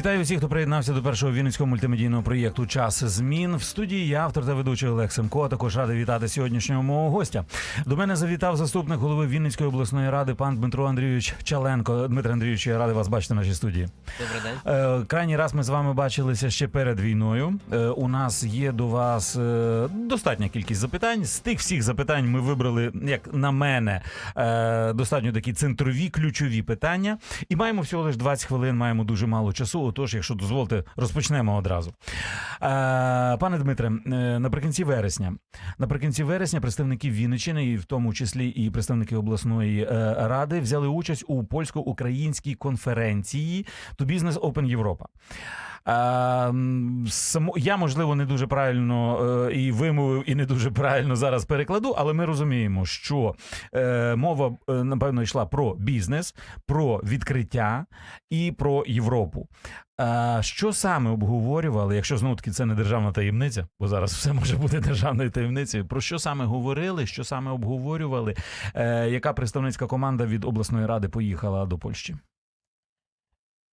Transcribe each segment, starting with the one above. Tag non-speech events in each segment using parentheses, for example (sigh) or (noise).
Вітаю всіх, хто приєднався до першого вінницького мультимедійного проєкту Час змін в студії. Я автор та ведучий Олег Семко. Також радий вітати сьогоднішнього мого гостя. До мене завітав заступник голови Вінницької обласної ради пан Дмитро Андрійович Чаленко. Дмитро Андрійович, я радий вас бачити в нашій студії. Добрий день. Е, Крайній раз ми з вами бачилися ще перед війною. Е, У нас є до вас е, достатня кількість запитань. З тих всіх запитань ми вибрали, як на мене, достатньо такі центрові, ключові питання. І маємо всього лише 20 хвилин, маємо дуже мало часу. Отож, якщо дозволите, розпочнемо одразу. Е, Пане Дмитре, е, наприкінці вересня, наприкінці вересня представники Вінниччини, і в тому числі і представники обласної е, ради, взяли участь у польсько-українській конференції To Business Open само, я, можливо, не дуже правильно і вимовив, і не дуже правильно зараз перекладу, але ми розуміємо, що мова, напевно, йшла про бізнес, про відкриття і про Європу. Що саме обговорювали, якщо знову таки це не державна таємниця, бо зараз все може бути державною таємницею. Про що саме говорили, що саме обговорювали? Е, яка представницька команда від обласної ради поїхала до Польщі?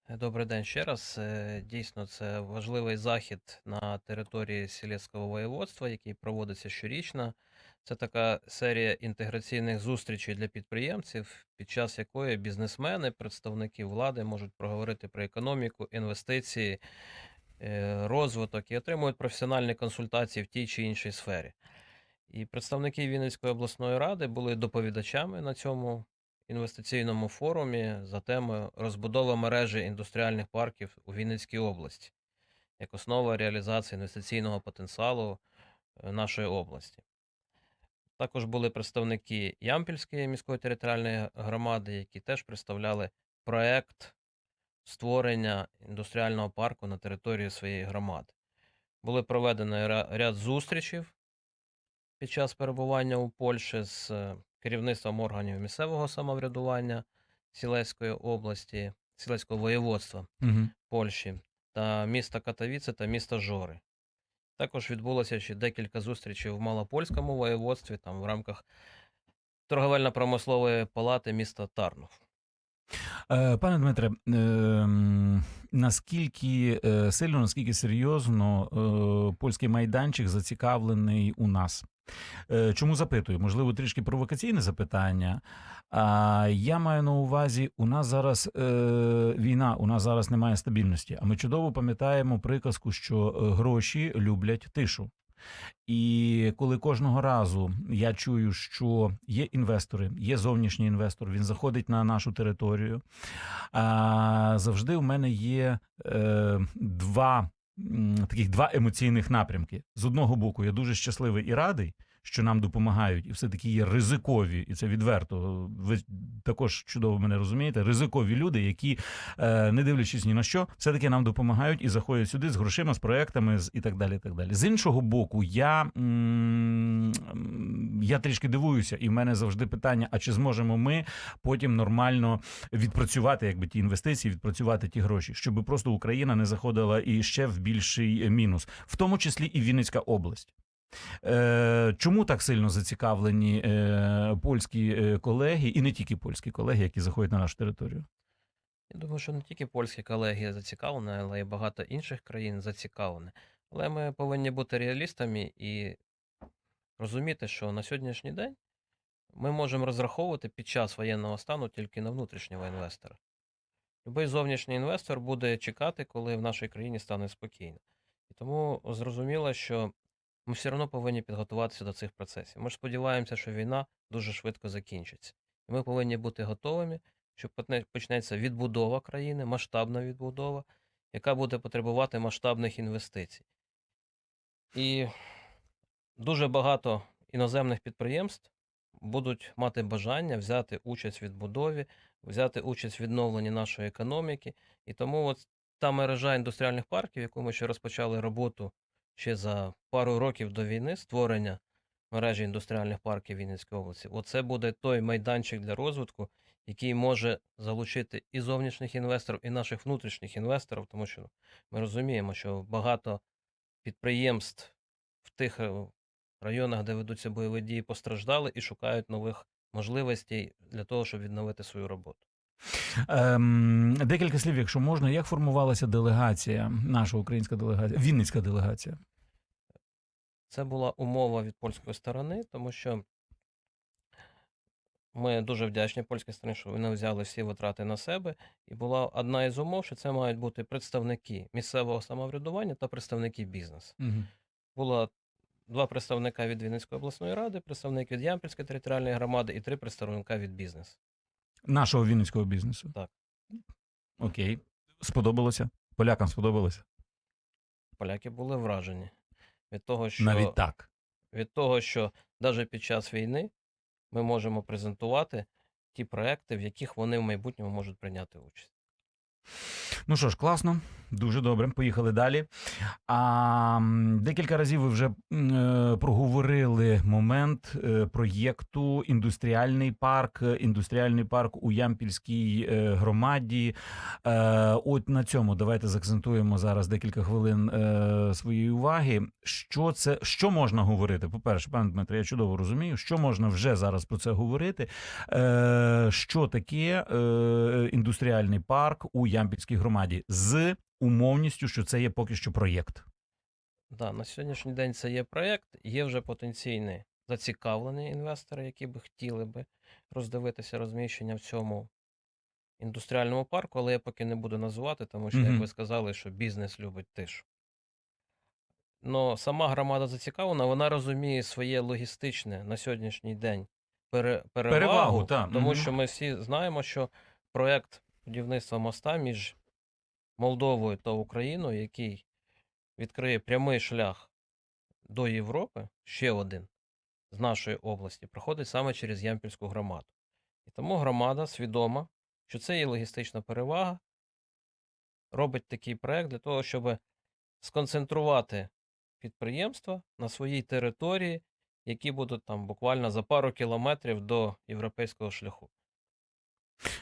Добрий день ще раз. Е, Дійсно, це важливий захід на території Сілецького воєводства, який проводиться щорічно. Це така серія інтеграційних зустрічей для підприємців, під час якої бізнесмени, представники влади можуть проговорити про економіку, інвестиції, е, розвиток і отримують професіональні консультації в тій чи іншій сфері. І представники Вінницької обласної ради були доповідачами на цьому інвестиційному форумі за темою розбудова мережі індустріальних парків у Вінницькій області як основа реалізації інвестиційного потенціалу е, нашої області. Також були представники Ямпільської міської територіальної громади, які теж представляли проект створення індустріального парку на території своєї громади. Були проведені ряд зустрічів під час перебування у Польщі з е, керівництвом органів місцевого самоврядування Сілецької області, Сілецького воєводства Угу. Польщі та міста Катовіце та міста Жори. Також відбулося ще декілька зустрічей в Малопольському воєводстві, там в рамках торговельно-промислової палати міста Тарнов. Е, Пане Дмитре, е, наскільки е, сильно, наскільки серйозно е, польський майданчик зацікавлений у нас? Е, Чому запитую? Можливо, трішки провокаційне запитання. А я маю на увазі, у нас зараз е, війна, у нас зараз немає стабільності. А ми чудово пам'ятаємо приказку, що е, гроші люблять тишу. І коли кожного разу я чую, що є інвестори, є зовнішній інвестор, він заходить на нашу територію. А завжди у мене є е, два таких два емоційних напрямки. З одного боку, я дуже щасливий і радий, що нам допомагають, і все таки є ризикові, і це відверто. Ви також чудово мене розумієте. Ризикові люди, які, е, не дивлячись ні на що, все таки нам допомагають і заходять сюди з грошима, з проектами, і так далі. І так далі. З іншого боку, я, я трішки дивуюся, і в мене завжди питання: а чи зможемо ми потім нормально відпрацювати, якби ті інвестиції, відпрацювати ті гроші, щоб просто Україна не заходила і ще в більший мінус, в тому числі і Вінницька область. Е, чому так сильно зацікавлені е, польські е, колеги, і не тільки польські колеги, які заходять на нашу територію? Я думаю, що не тільки польські колеги зацікавлені, але й багато інших країн зацікавлені. Але ми повинні бути реалістами і розуміти, що на сьогоднішній день ми можемо розраховувати під час воєнного стану тільки на внутрішнього інвестора. Любий зовнішній інвестор буде чекати, коли в нашій країні стане спокійно. І тому зрозуміло, що ми все одно повинні підготуватися до цих процесів. Ми ж сподіваємося, що війна дуже швидко закінчиться. І ми повинні бути готовими, що почнеться відбудова країни, масштабна відбудова, яка буде потребувати масштабних інвестицій. І дуже багато іноземних підприємств будуть мати бажання взяти участь в відбудові, взяти участь в відновленні нашої економіки. І тому от та мережа індустріальних парків, яку ми ще розпочали роботу ще за пару років до війни, створення мережі індустріальних парків Вінницької області, оце буде той майданчик для розвитку, який може залучити і зовнішніх інвесторів, і наших внутрішніх інвесторів, тому що ми розуміємо, що багато підприємств в тих е, районах, де ведуться бойові дії, постраждали і шукають нових можливостей для того, щоб відновити свою роботу. Ем, декілька слів, якщо можна, як формувалася делегація, наша українська делегація, Вінницька делегація? Це була умова від польської сторони, тому що ми дуже вдячні польській стороні, що вони взяли всі витрати на себе. І була одна із умов, що це мають бути представники місцевого самоврядування та представники бізнесу. Угу. Було два представника від Вінницької обласної ради, представник від Ямпільської територіальної громади і три представника від бізнесу. Нашого вінницького бізнесу. Так. Окей. Сподобалося? Полякам сподобалося? Поляки були вражені від того, що Навіть так. від того, що навіть під час війни ми можемо презентувати ті проекти, в яких вони в майбутньому можуть прийняти участь. Ну що ж, класно, дуже добре. Поїхали далі. А, декілька разів ви вже е, проговорили момент е, проєкту індустріальний парк, е, індустріальний парк у Ямпільській е, громаді. Е, от на цьому давайте заакцентуємо зараз декілька хвилин е, своєї уваги. Що це що можна говорити? По-перше, пане Дмитре, я чудово розумію, що можна вже зараз про це говорити. Е, що таке е, індустріальний парк у Ямпільській громаді з умовністю, що це є поки що проєкт. Да, на сьогоднішній день це є проєкт, є вже потенційні зацікавлені інвестори, які би хотіли би роздивитися розміщення в цьому індустріальному парку, але я поки не буду називати, тому що, як ви сказали, що бізнес любить тишу. Но сама громада зацікавлена, вона розуміє своє логістичне на сьогоднішній день перевагу, Перевагу, та, тому мгм. що ми всі знаємо, що проєкт будівництва моста між Молдовою та Україною, який відкриє прямий шлях до Європи, ще один з нашої області, проходить саме через Ямпільську громаду. І тому громада свідома, що це є логістична перевага, робить такий проект для того, щоб сконцентрувати підприємства на своїй території, які будуть там буквально за пару кілометрів до європейського шляху.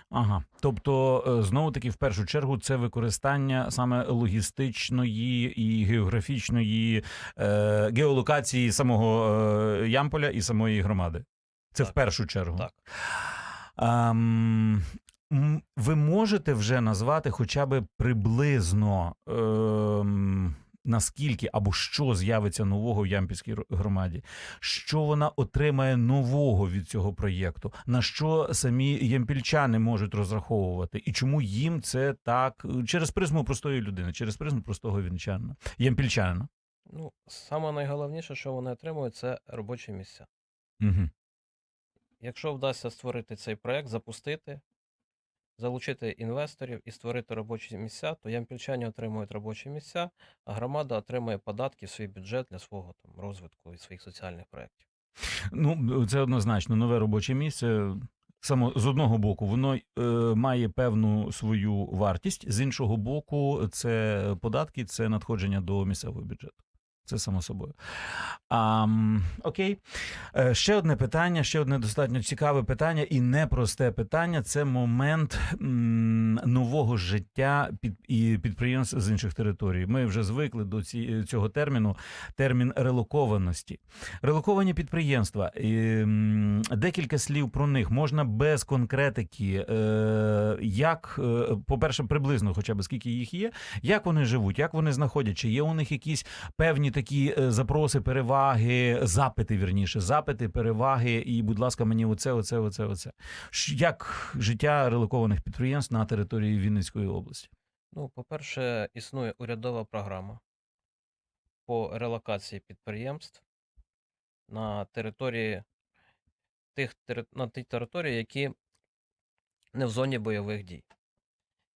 Ага, тобто е, знову таки, в першу чергу, це використання саме логістичної і географічної е, геолокації самого е, Ямполя і самої громади. Це в першу чергу. Так. Ам, м, ви можете вже назвати хоча б приблизно ем, наскільки або що з'явиться нового в Ямпільській громаді, що вона отримає нового від цього проєкту, на що самі ямпільчани можуть розраховувати, і чому їм це так через призму простої людини, через призму простого вінчанина, ямпільчанина. Ну, саме найголовніше, що вони отримують, це робочі місця. Угу. Якщо вдасться створити цей проект, запустити, залучити інвесторів і створити робочі місця, то ямпільчані отримують робочі місця, а громада отримує податки в свій бюджет для свого там розвитку і своїх соціальних проєктів. Ну, це однозначно нове робоче місце. Само з одного боку, воно е, має певну свою вартість, з іншого боку, це податки, це надходження до місцевого бюджету. Це само собою. А, окей. Е, ще одне питання, ще одне достатньо цікаве питання і непросте питання. Це момент нового життя під і підприємств з інших територій. Ми вже звикли до ці, цього терміну, термін релокованості. Релоковані підприємства. І, декілька слів про них можна без конкретики. Е, як, е, по-перше, приблизно, хоча б скільки їх є, як вони живуть, як вони знаходять, чи є у них якісь певні такі е, запроси, переваги, запити, вірніше, запити, переваги, і, будь ласка, мені оце, оце, оце, оце. Як життя релокованих підприємств на території Вінницької області? Ну, по-перше, існує урядова програма по релокації підприємств на території тих на ті території, які не в зоні бойових дій.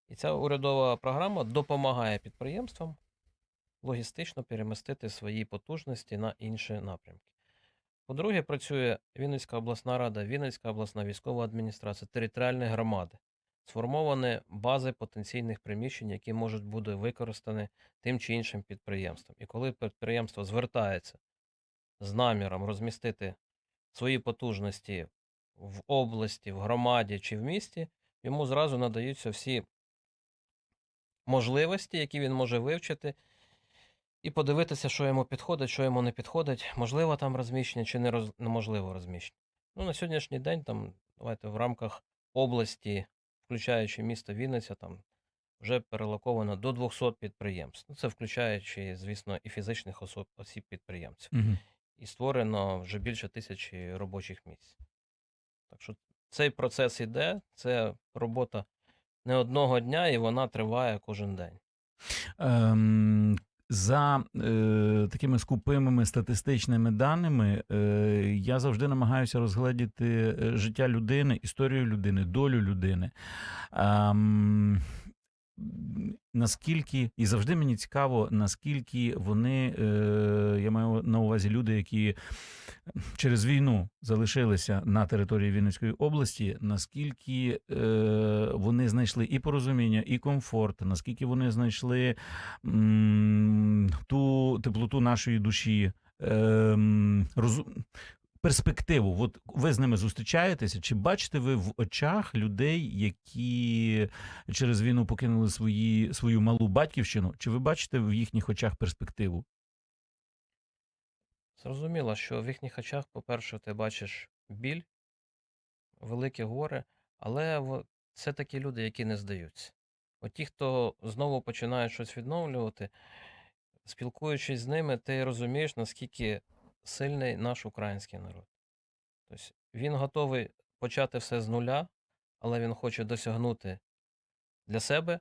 І ця урядова програма допомагає підприємствам логістично перемістити свої потужності на інші напрямки. По-друге, працює Вінницька обласна рада, Вінницька обласна військова адміністрація, територіальні громади. Сформовані бази потенційних приміщень, які можуть бути використані тим чи іншим підприємством. І коли підприємство звертається з наміром розмістити свої потужності в області, в громаді чи в місті, йому зразу надаються всі можливості, які він може вивчити, і подивитися, що йому підходить, що йому не підходить, можливо там розміщення чи не роз... неможливо розміщення. Ну, на сьогоднішній день, там, давайте в рамках області, включаючи місто Вінниця, там вже перелоковано до 200 підприємств. Ну, це включаючи, звісно, і фізичних особ, осіб підприємців. Угу. І створено вже більше тисячі робочих місць. Так що цей процес іде, це робота не одного дня, і вона триває кожен день. Ем, за е, такими скупими статистичними даними, е, я завжди намагаюся розгледіти е, життя людини, історію людини, долю людини. Ем, наскільки, і завжди мені цікаво, наскільки вони, е, я маю на увазі люди, які через війну залишилися на території Вінницької області, наскільки е, вони знайшли і порозуміння, і комфорт, наскільки вони знайшли ту теплоту нашої душі, ем, розу... перспективу. От ви з ними зустрічаєтеся? Чи бачите ви в очах людей, які через війну покинули свої, свою малу батьківщину? Чи ви бачите в їхніх очах перспективу? Зрозуміло, що в їхніх очах, по-перше, ти бачиш біль, велике горе, але це такі люди, які не здаються. От ті, хто знову починає щось відновлювати, спілкуючись з ними, ти розумієш, наскільки сильний наш український народ. Тобто він готовий почати все з нуля, але він хоче досягнути для себе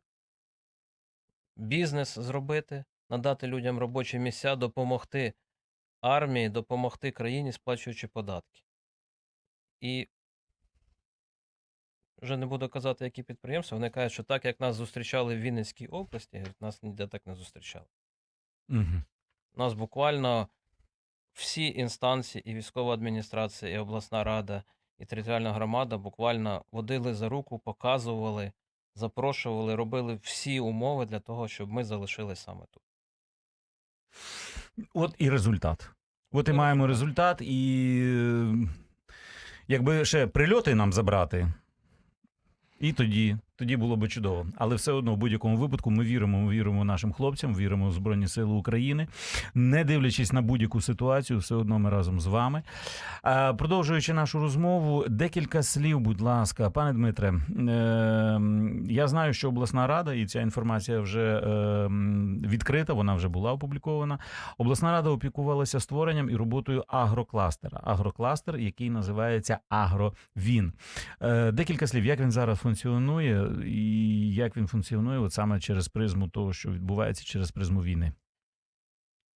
бізнес зробити, надати людям робочі місця, допомогти армії, допомогти країні, сплачуючи податки. І вже не буду казати, які підприємства, вони кажуть, що так, як нас зустрічали в Вінницькій області, нас ніде так не зустрічали. Угу. Нас буквально всі інстанції, і військова адміністрація, і обласна рада, і територіальна громада буквально водили за руку, показували, запрошували, робили всі умови для того, щоб ми залишились саме тут. От і результат. От і маємо результат, і е, якби ще прильоти нам забрати, і тоді, тоді було би чудово. Але все одно, в будь-якому випадку, ми віримо, ми віримо нашим хлопцям, віримо в Збройні Сили України. Не дивлячись на будь-яку ситуацію, все одно ми разом з вами. Продовжуючи нашу розмову, декілька слів, будь ласка, пане Дмитре. Е, я знаю, що обласна рада, і ця інформація вже е, відкрита, вона вже була опублікована. Обласна рада опікувалася створенням і роботою агрокластера. Агрокластер, який називається Агровін. Е, Декілька слів, як він зараз функціонує, і як він функціонує, от саме через призму того, що відбувається через призму війни.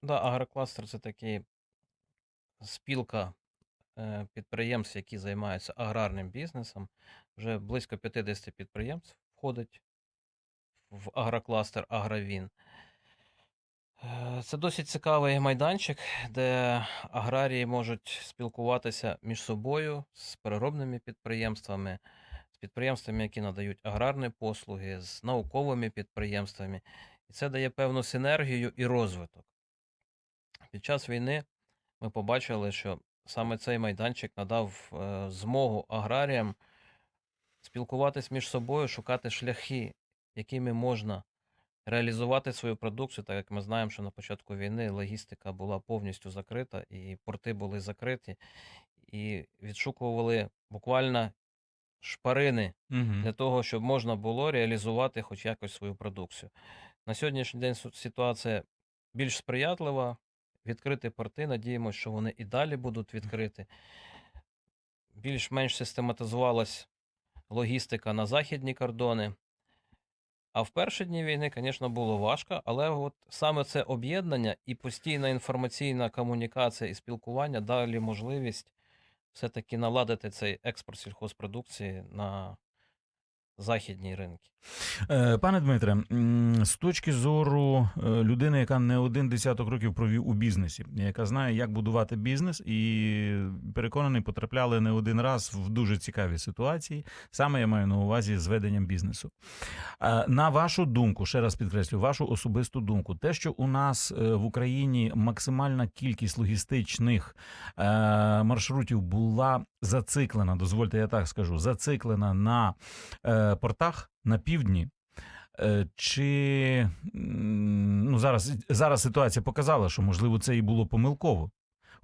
Да, агрокластер це такий спілка е, підприємств, які займаються аграрним бізнесом. Вже близько 50 підприємств входить в агрокластер Агровін. Е, Це досить цікавий майданчик, де аграрії можуть спілкуватися між собою з переробними підприємствами, підприємствами, які надають аграрні послуги, з науковими підприємствами. І це дає певну синергію і розвиток. Під час війни ми побачили, що саме цей майданчик надав е, змогу аграріям спілкуватись між собою, шукати шляхи, якими можна реалізувати свою продукцію, так як ми знаємо, що на початку війни логістика була повністю закрита, і порти були закриті, і відшукували буквально шпарини Угу. для того, щоб можна було реалізувати хоч якось свою продукцію. На сьогоднішній день ситуація більш сприятлива. Відкриті порти, надіємося, що вони і далі будуть відкриті. Більш-менш систематизувалась логістика на західні кордони. А в перші дні війни, звісно, було важко, але от саме це об'єднання і постійна інформаційна комунікація і спілкування дали можливість все-таки наладити цей експорт сільхозпродукції на західні ринки. Е, Пане Дмитре, з точки зору е, людини, яка не один десяток років провів у бізнесі, яка знає, як будувати бізнес, і переконаний, потрапляли не один раз в дуже цікаві ситуації. Саме я маю на увазі з веденням бізнесу. Е, На вашу думку, ще раз підкреслю, вашу особисту думку, те, що у нас в Україні максимальна кількість логістичних маршрутів була зациклена, дозвольте, я так скажу, зациклена на портах на півдні. Е, Чи ну зараз, зараз ситуація показала, що можливо це і було помилково.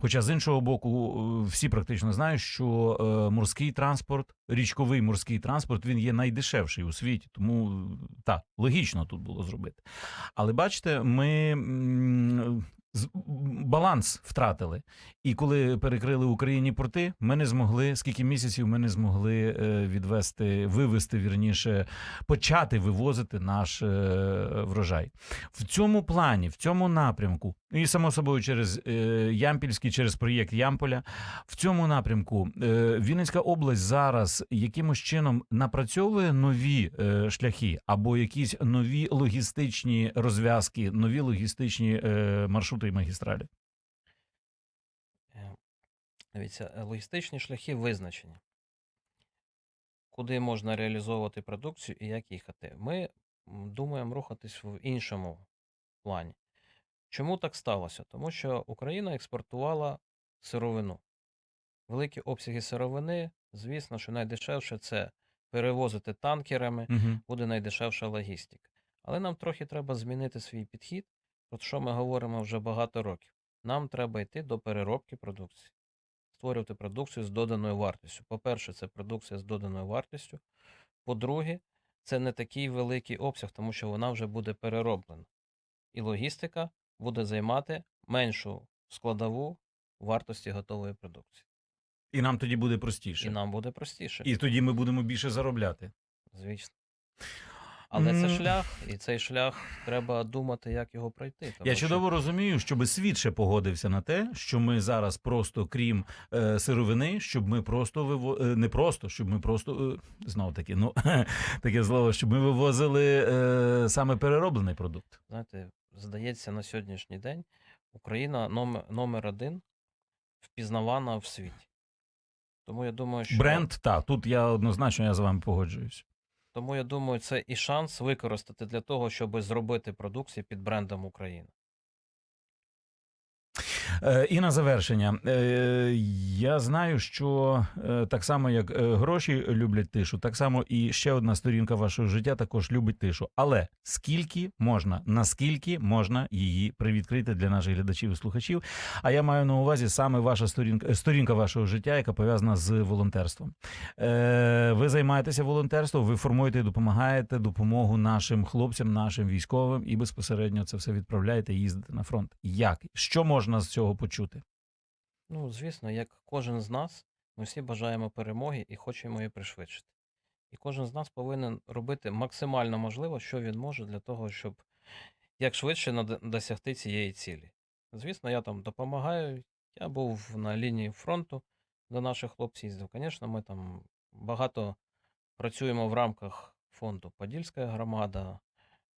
Хоча з іншого боку, е, всі практично знають, що е, морський транспорт, річковий морський транспорт, він є найдешевший у світі, тому так, логічно тут було зробити. Але бачите, ми баланс втратили. І коли перекрили Україні порти, ми не змогли скільки місяців ми не змогли е, відвести, вивести вірніше, почати вивозити наш е, врожай. В цьому плані, в цьому напрямку, і само собою через е, Ямпільський, через проєкт Ямполя, в цьому напрямку е, Вінницька область зараз якимось чином напрацьовує нові е, шляхи або якісь нові логістичні розв'язки, нові логістичні маршрути і магістралі. Е, Дивіться, логістичні шляхи визначені. Куди можна реалізовувати продукцію і як їхати. Ми думаємо рухатись в іншому плані. Чому так сталося? Тому що Україна експортувала сировину. Великі обсяги сировини, звісно, що найдешевше це перевозити танкерами, Угу. буде найдешевша логістика. Але нам трохи треба змінити свій підхід, про що ми говоримо вже багато років. Нам треба йти до переробки продукції, створювати продукцію з доданою вартістю. По-перше, це продукція з доданою вартістю. По-друге, це не такий великий обсяг, тому що вона вже буде перероблена. І логістика буде займати меншу складову вартості готової продукції. І нам тоді буде простіше. І нам буде простіше. І тоді ми будемо більше заробляти. Звісно. Але це шлях, і цей шлях треба думати, як його пройти. тому Я що- чудово розумію, щоб світ ще погодився на те, що ми зараз просто, крім е, сировини, щоб ми просто виво... е, не просто, щоб ми просто е, знову таки, ну (laughs) таке слово, щоб ми вивозили е, саме перероблений продукт. Знаєте, здається, на сьогоднішній день Україна номер, номер один впізнавана в світі. Тому я думаю, що Бренд, та тут я однозначно я з вами погоджуюсь. тому я думаю, це і шанс використати для того, щоб зробити продукцію під брендом України. Е, І на завершення. Е, Я знаю, що е, так само, як гроші люблять тишу, так само і ще одна сторінка вашого життя також любить тишу. Але скільки можна, наскільки можна її привідкрити для наших глядачів і слухачів? А я маю на увазі саме ваша сторінка, сторінка вашого життя, яка пов'язана з волонтерством. Ви займаєтеся волонтерством, ви формуєте і допомагаєте допомогу нашим хлопцям, нашим військовим, і безпосередньо це все відправляєте і їздите на фронт. Як? Що можна з цього почути? Ну, звісно, як кожен з нас, ми всі бажаємо перемоги і хочемо її пришвидшити. І кожен з нас повинен робити максимально можливо, що він може для того, щоб як швидше досягти цієї цілі. Звісно, я там допомагаю. Я був на лінії фронту до наших хлопців. Звісно, ми там багато працюємо в рамках фонду Подільська громада.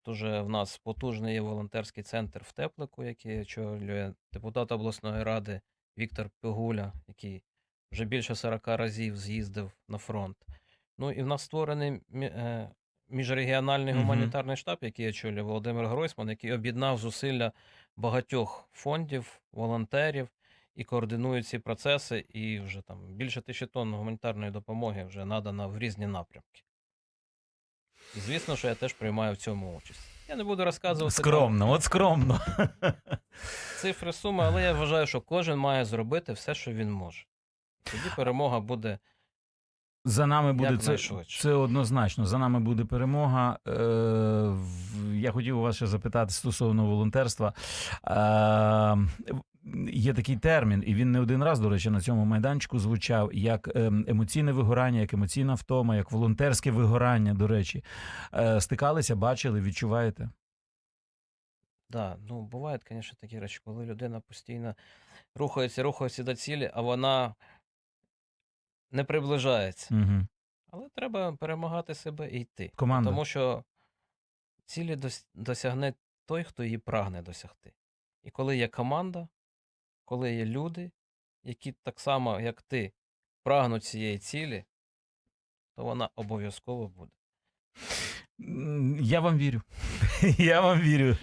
Дуже в нас потужний є волонтерський центр в Теплику, який очолює депутат обласної ради Віктор Пигуля, який вже більше 40 разів з'їздив на фронт. Ну і в нас створений е, міжрегіональний гуманітарний штаб, який очолює Володимир Гройсман, який об'єднав зусилля багатьох фондів, волонтерів і координує ці процеси. І вже там більше тисячі тонн гуманітарної допомоги вже надано в різні напрямки. Звісно, що я теж приймаю в цьому участь. Я не буду розказувати там Скромно, от скромно. цифри суми, але я вважаю, що кожен має зробити все, що він може. Тоді перемога буде. За нами буде це, це однозначно. За нами буде перемога. Е, я хотів у вас ще запитати стосовно волонтерства. Е, є такий термін, і він не один раз, до речі, на цьому майданчику звучав як ем, емоційне вигорання, як емоційна втома, як волонтерське вигорання. До речі, е, стикалися, бачили, відчуваєте? Да, ну бувають, звісно, такі речі, коли людина постійно рухається, рухається до цілі, а вона не приближається. Угу. Але треба перемагати себе і йти. Команда. Тому що цілі досягне той, хто її прагне досягти. І коли є команда, коли є люди, які так само, як ти, прагнуть цієї цілі, то вона обов'язково буде. Я вам вірю. (laughs) Я вам вірю.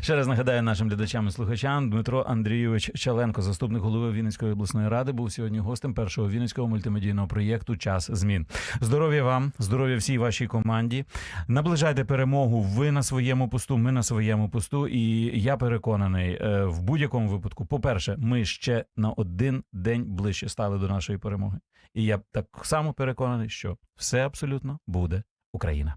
Ще раз нагадаю нашим глядачам і слухачам. Дмитро Андрійович Чаленко, заступник голови Вінницької обласної ради, був сьогодні гостем першого вінницького мультимедійного проєкту Час змін. Здоров'я вам, здоров'я всій вашій команді. Наближайте перемогу. Ви на своєму посту, ми на своєму посту. І я переконаний, е, в будь-якому випадку, по-перше, ми ще на один день ближче стали до нашої перемоги. І я так само переконаний, що все абсолютно буде Україна.